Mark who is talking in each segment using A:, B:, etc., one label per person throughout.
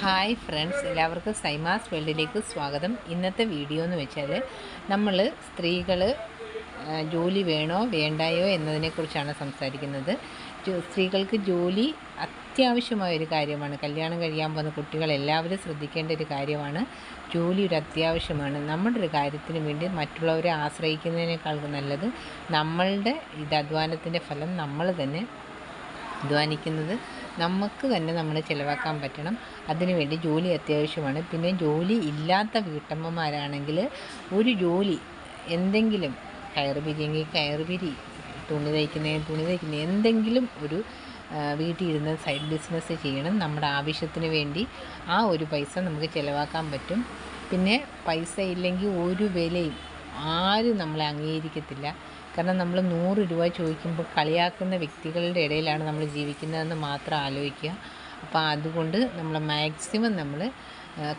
A: Hi friends എല്ലാവർക്കും സൈമാസ് വേൾഡിലേക്ക് സ്വാഗതം. ഇന്നത്തെ വീഡിയോ എന്ന് വെച്ചാൽ നമ്മൾ സ്ത്രീകൾ ജോലി വേണോ വേണ്ടായോ എന്നതിനെക്കുറിച്ചാണ് സംസാരിക്കുന്നത്. സ്ത്രീകൾക്ക് ജോലി അത്യാവശ്യമായ ഒരു കാര്യമാണ്. കല്യാണം കഴിയാൻ പോകുന്ന കുട്ടികൾ എല്ലാവരും ശ്രദ്ധിക്കേണ്ട ഒരു കാര്യമാണ്. ജോലി ഒരു അത്യാവശ്യമാണ്. നമ്മുടെ ഒരു കാര്യത്തിന് വേണ്ടി മറ്റുള്ളവരെ ആശ്രയിക്കുന്നതിനേക്കാൾ നല്ലത് നമ്മളുടെ ഇത് അധ്വാനത്തിന്റെ ഫലം നമ്മൾ തന്നെ അധ്വാനിക്കുന്നത്. നമുക്ക് തന്നെ നമ്മൾ ചിലവാക്കാൻ പറ്റണം. അതിനുവേണ്ടി ജോലി അത്യാവശ്യമാണ്. പിന്നെ ജോലി ഇല്ലാത്ത വീട്ടമ്മമാരാണെങ്കിൽ ഒരു ജോലി എന്തെങ്കിലും കയർ പിരിയെങ്കിൽ കയർ പിരി തുണി തയ്ക്കുന്ന തുണി തയ്ക്കുന്ന എന്തെങ്കിലും ഒരു വീട്ടിലിരുന്ന് സൈഡ് ബിസിനസ് ചെയ്യണം. നമ്മുടെ ആവശ്യത്തിന് വേണ്ടി ആ ഒരു പൈസ നമുക്ക് ചിലവാക്കാൻ പറ്റും. പിന്നെ പൈസ ഇല്ലെങ്കിൽ ഒരു വിലയും ആരും നമ്മളെ അംഗീകരിക്കത്തില്ല. കാരണം നമ്മൾ നൂറ് രൂപ ചോദിക്കുമ്പോൾ കളിയാക്കുന്ന വ്യക്തികളുടെ ഇടയിലാണ് നമ്മൾ ജീവിക്കുന്നതെന്ന് മാത്രം ആലോചിക്കുക. അപ്പോൾ അതുകൊണ്ട് നമ്മൾ മാക്സിമം നമ്മൾ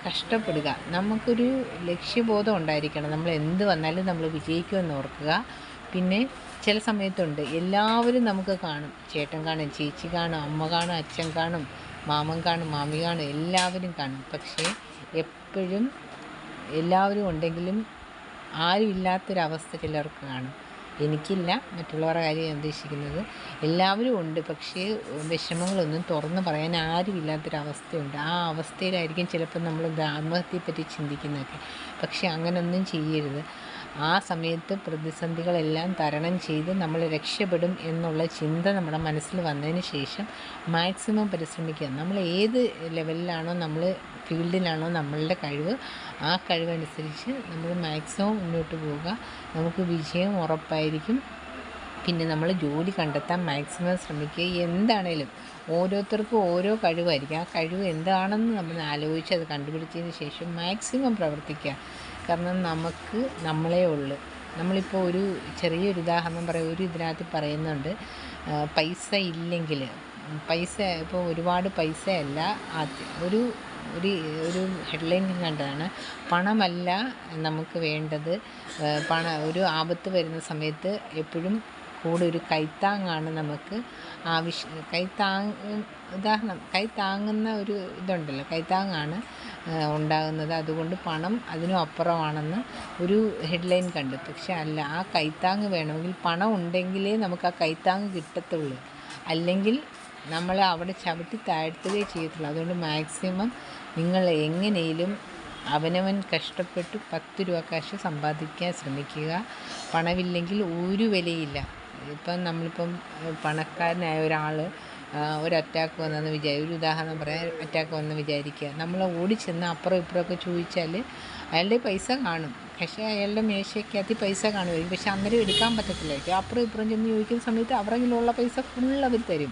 A: കഷ്ടപ്പെടുക. നമുക്കൊരു ലക്ഷ്യബോധം ഉണ്ടായിരിക്കണം. നമ്മൾ എന്ത് വന്നാലും നമ്മൾ വിജയിക്കുമെന്ന് ഓർക്കുക. പിന്നെ ചില സമയത്തുണ്ട്. എല്ലാവരും നമുക്ക് കാണും. ചേട്ടൻ കാണും ചേച്ചി കാണും അമ്മ കാണും അച്ഛൻ കാണും മാമൻ കാണും മാമി കാണും എല്ലാവരും കാണും. പക്ഷേ എപ്പോഴും എല്ലാവരും ഉണ്ടെങ്കിലും ആരും ഇല്ലാത്തൊരവസ്ഥ ചിലർക്ക് കാണും. എനിക്കില്ല. മറ്റുള്ളവരുടെ കാര്യം ഞാൻ ഉദ്ദേശിക്കുന്നത് എല്ലാവരും ഉണ്ട്. പക്ഷേ വിഷമങ്ങളൊന്നും തുറന്ന് പറയാൻ ആരും ഇല്ലാത്തൊരവസ്ഥയുണ്ട് ആ അവസ്ഥയിലായിരിക്കും ചിലപ്പോൾ നമ്മൾ ആത്മഹത്യയെപ്പറ്റി ചിന്തിക്കുന്നതൊക്കെ. പക്ഷേ അങ്ങനൊന്നും ചെയ്യരുത്. ആ സമയത്ത് പ്രതിസന്ധികളെല്ലാം തരണം ചെയ്ത് നമ്മൾ രക്ഷപ്പെടും എന്നുള്ള ചിന്ത നമ്മുടെ മനസ്സിൽ വന്നതിന് ശേഷം മാക്സിമം പരിശ്രമിക്കുക. നമ്മൾ ഏത് ലെവലിലാണോ നമ്മൾ ഫീൽഡിലാണോ നമ്മളുടെ കഴിവ് ആ കഴിവനുസരിച്ച് നമ്മൾ മാക്സിമം മുന്നോട്ട് പോവുക. നമുക്ക് വിജയം ഉറപ്പായിരിക്കും. പിന്നെ നമ്മൾ ജോലി കണ്ടെത്താൻ മാക്സിമം ശ്രമിക്കുക. എന്താണേലും ഓരോരുത്തർക്കും ഓരോ കഴിവായിരിക്കും. ആ കഴിവ് എന്താണെന്ന് നമ്മൾ ആലോചിച്ച് അത് കണ്ടുപിടിച്ചതിന് ശേഷം മാക്സിമം പ്രവർത്തിക്കുക. കാരണം നമുക്ക് നമ്മളേ ഉള്ളൂ. നമ്മളിപ്പോൾ ഒരു ചെറിയൊരു ഉദാഹരണം പറയും. ഒരു ഇതിനകത്ത് പറയുന്നുണ്ട് പൈസ ഇല്ലെങ്കിൽ പൈസ ഇപ്പോൾ ഒരുപാട് പൈസയല്ല ഒരു ഒരു ഒരു ഹെഡ്ലൈൻ കണ്ടതാണ്. പണമല്ല നമുക്ക് വേണ്ടത്. പണ ഒരു ആപത്ത് വരുന്ന സമയത്ത് എപ്പോഴും കൂടെ ഒരു കൈത്താങ്ങാണ് നമുക്ക് ആവശ്യം. കൈത്താങ് ഉദാഹരണം കൈത്താങ്ങുന്ന ഒരു ഇതുണ്ടല്ലോ കൈത്താങ്ങാണ്. ഉണ്ടാകുന്നത്. അതുകൊണ്ട് പണം അതിനും അപ്പുറമാണെന്ന് ഒരു ഹെഡ്ലൈൻ കണ്ടു. പക്ഷെ അല്ല ആ കൈത്താങ് വേണമെങ്കിൽ പണം ഉണ്ടെങ്കിലേ നമുക്ക് ആ കൈത്താങ് കിട്ടത്തുള്ളൂ. അല്ലെങ്കിൽ നമ്മൾ അവിടെ ചവിട്ടി താഴ്ത്തുകയേ ചെയ്യത്തുള്ളൂ. അതുകൊണ്ട് മാക്സിമം നിങ്ങൾ എങ്ങനെയും അവനവൻ കഷ്ടപ്പെട്ട് പത്ത് രൂപ കാശ് സമ്പാദിക്കാൻ ശ്രമിക്കുക. പണമില്ലെങ്കിൽ ഒരു വിലയില്ല. ഇപ്പം നമ്മളിപ്പം പണക്കാരനായ ഒരാൾ ഒരു അറ്റാക്ക് വന്നെന്ന് വിചാരി ഒരു ഉദാഹരണം പറയാം അറ്റാക്ക് വന്ന് വിചാരിക്കുക നമ്മൾ ഓടിച്ചെന്ന് അപ്പുറം ഇപ്പുറമൊക്കെ ചോദിച്ചാൽ അയാളുടെ പൈസ കാണും. പക്ഷേ അയാളുടെ മേശയ്ക്കകത്ത് പൈസ കാണുമായിരിക്കും. പക്ഷേ അന്നേരം എടുക്കാൻ പറ്റത്തില്ലായിരിക്കും. അപ്പുറം ഇപ്പുറം ചെന്ന് ചോദിക്കുന്ന സമയത്ത് അവരുടെ കയ്യിലുള്ള പൈസ ഫുൾ അവർ തരും.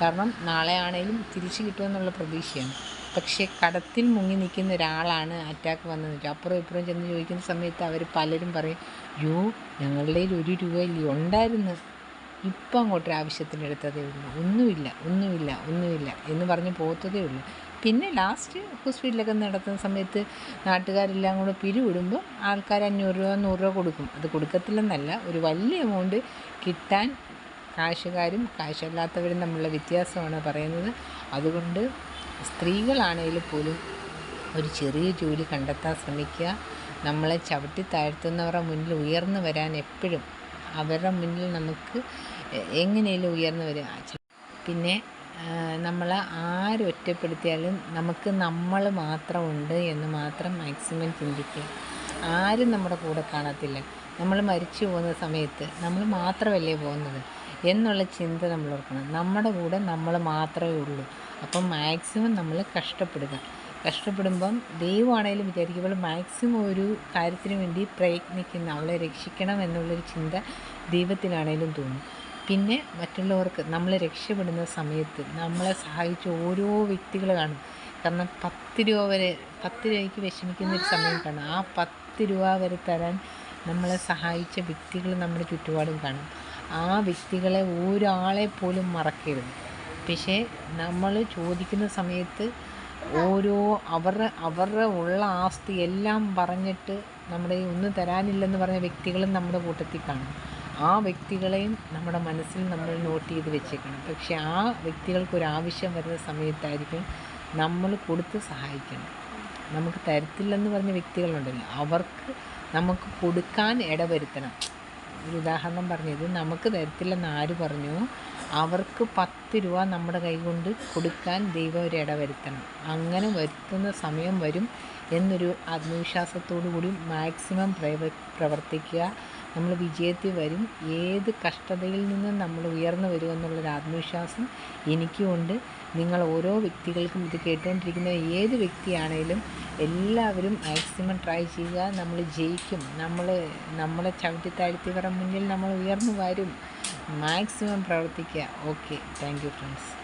A: കാരണം നാളെ ആണെങ്കിലും തിരിച്ചു കിട്ടുമെന്നുള്ള പ്രതീക്ഷയാണ്. പക്ഷേ കടത്തിൽ മുങ്ങി നിൽക്കുന്ന ഒരാളാണ് അറ്റാക്ക് വന്നതെന്ന് വെച്ചാൽ അപ്പുറം ഇപ്പുറം ചെന്ന് ചോദിക്കുന്ന സമയത്ത് അവർ പലരും പറയും യോ ഞങ്ങളുടെ ഒരു രൂപയില്ല ഉണ്ടായിരുന്നു. ഇപ്പം അങ്ങോട്ട് ആവശ്യത്തിന് എടുത്തതേ ഉള്ളൂ. ഒന്നുമില്ല ഒന്നുമില്ല ഒന്നുമില്ല എന്ന് പറഞ്ഞ് പോത്തതേ ഉള്ളൂ. പിന്നെ ലാസ്റ്റ് ഹോസ്പിറ്റലൊക്കെ നടത്തുന്ന സമയത്ത് നാട്ടുകാരെല്ലാം കൂടെ പിരിവിടുമ്പോൾ ആൾക്കാർ അഞ്ഞൂറ് രൂപ നൂറ് രൂപ കൊടുക്കും. അത് കൊടുക്കത്തില്ലെന്നല്ല ഒരു വലിയ എമൗണ്ട് കിട്ടാൻ കാശുകാരും കാശല്ലാത്തവരും തമ്മിലുള്ള വ്യത്യാസമാണ് പറയുന്നത്. അതുകൊണ്ട് സ്ത്രീകളാണെങ്കിൽ പോലും ഒരു ചെറിയ ജോലി കണ്ടെത്താൻ ശ്രമിക്കുക. നമ്മളെ ചവിട്ടി താഴ്ത്തുന്നവരുടെ മുന്നിൽ ഉയർന്നു വരാൻ എപ്പോഴും അവരുടെ മുന്നിൽ നമുക്ക് എങ്ങനെയും ഉയർന്നു വരിക. പിന്നെ നമ്മൾ ആരൊറ്റപ്പെടുത്തിയാലും നമുക്ക് നമ്മൾ മാത്രമുണ്ട് എന്ന് മാത്രം മാക്സിമം ചിന്തിക്കുക. ആരും നമ്മുടെ കൂടെ കാണത്തില്ല. നമ്മൾ മരിച്ചു പോകുന്ന സമയത്ത് നമ്മൾ മാത്രമല്ലേ പോകുന്നത് എന്നുള്ള ചിന്ത നമ്മൾ ഓർക്കണം. നമ്മുടെ കൂടെ നമ്മൾ മാത്രമേ ഉള്ളൂ. അപ്പം മാക്സിമം നമ്മൾ കഷ്ടപ്പെടുക. കഷ്ടപ്പെടുമ്പം ദൈവമാണേലും വിചാരിക്കും ഇവൾ മാക്സിമം ഒരു കാര്യത്തിന് വേണ്ടി പ്രയത്നിക്കുന്ന അവളെ രക്ഷിക്കണം എന്നുള്ളൊരു ചിന്ത ദൈവത്തിനാണേലും തോന്നും. പിന്നെ മറ്റുള്ളവർക്ക് നമ്മൾ രക്ഷപ്പെടുന്ന സമയത്ത് നമ്മളെ സഹായിച്ച ഓരോ വ്യക്തികൾ കാണും. കാരണം പത്ത് രൂപ വരെ പത്ത് രൂപയ്ക്ക് വിഷമിക്കുന്ന ഒരു സമയം കാണും. ആ പത്ത് രൂപ വരെ തരാൻ നമ്മളെ സഹായിച്ച വ്യക്തികൾ നമ്മുടെ ചുറ്റുപാടും കാണും. ആ വ്യക്തികളെ ഒരാളെ പോലും മറക്കരുത്. പക്ഷേ നമ്മൾ ചോദിക്കുന്ന സമയത്ത് ഓരോ അവരുടെ അവരുടെ ഉള്ള ആസ്തി എല്ലാം പറഞ്ഞിട്ട് നമ്മുടെ ഒന്നും തരാനില്ലെന്ന് പറഞ്ഞ വ്യക്തികളും നമ്മുടെ കൂട്ടത്തിൽ കാണും. ആ വ്യക്തികളെയും നമ്മുടെ മനസ്സിൽ നമ്മൾ നോട്ട് ചെയ്ത് വെച്ചേക്കണം. പക്ഷെ ആ വ്യക്തികൾക്കൊരാവശ്യം വരുന്ന സമയത്തായിരിക്കും നമ്മൾ കൊടുത്ത് സഹായിക്കണം. നമുക്ക് തരത്തില്ലെന്ന് പറഞ്ഞ വ്യക്തികളുണ്ടല്ലോ. അവർക്ക് നമുക്ക് കൊടുക്കാൻ ഇടവരുത്തണം. ഒരു ഉദാഹരണം പറഞ്ഞത് നമുക്ക് തരത്തില്ലെന്ന് ആര് പറഞ്ഞു? അവർക്ക് പത്ത് രൂപ നമ്മുടെ കൈ കൊണ്ട് കൊടുക്കാൻ ദൈവം ഒരു ഇടവരുത്തണം അങ്ങനെ വരുത്തുന്ന സമയം വരും എന്നൊരു ആത്മവിശ്വാസത്തോടു കൂടി മാക്സിമം പ്രവ പ്രവർത്തിക്കുക. നമ്മൾ വിജയത്തിൽ വരും. ഏത് കഷ്ടതയിൽ നിന്നും നമ്മൾ ഉയർന്നു വരുമെന്നുള്ളൊരു ആത്മവിശ്വാസം എനിക്കുമുണ്ട്. നിങ്ങൾ ഓരോ വ്യക്തികൾക്കും ഇത് കേട്ടുകൊണ്ടിരിക്കുന്ന ഏത് വ്യക്തിയാണേലും എല്ലാവരും മാക്സിമം ട്രൈ ചെയ്യുക. നമ്മൾ ജയിക്കും. നമ്മൾ നമ്മളെ ചവിട്ടി താഴ്ത്തിയവരുടെ മുന്നിൽ നമ്മൾ ഉയർന്നു വരും. മാക്സിമം പ്രവർത്തിക്കുക. ഓക്കെ. Thank you friends.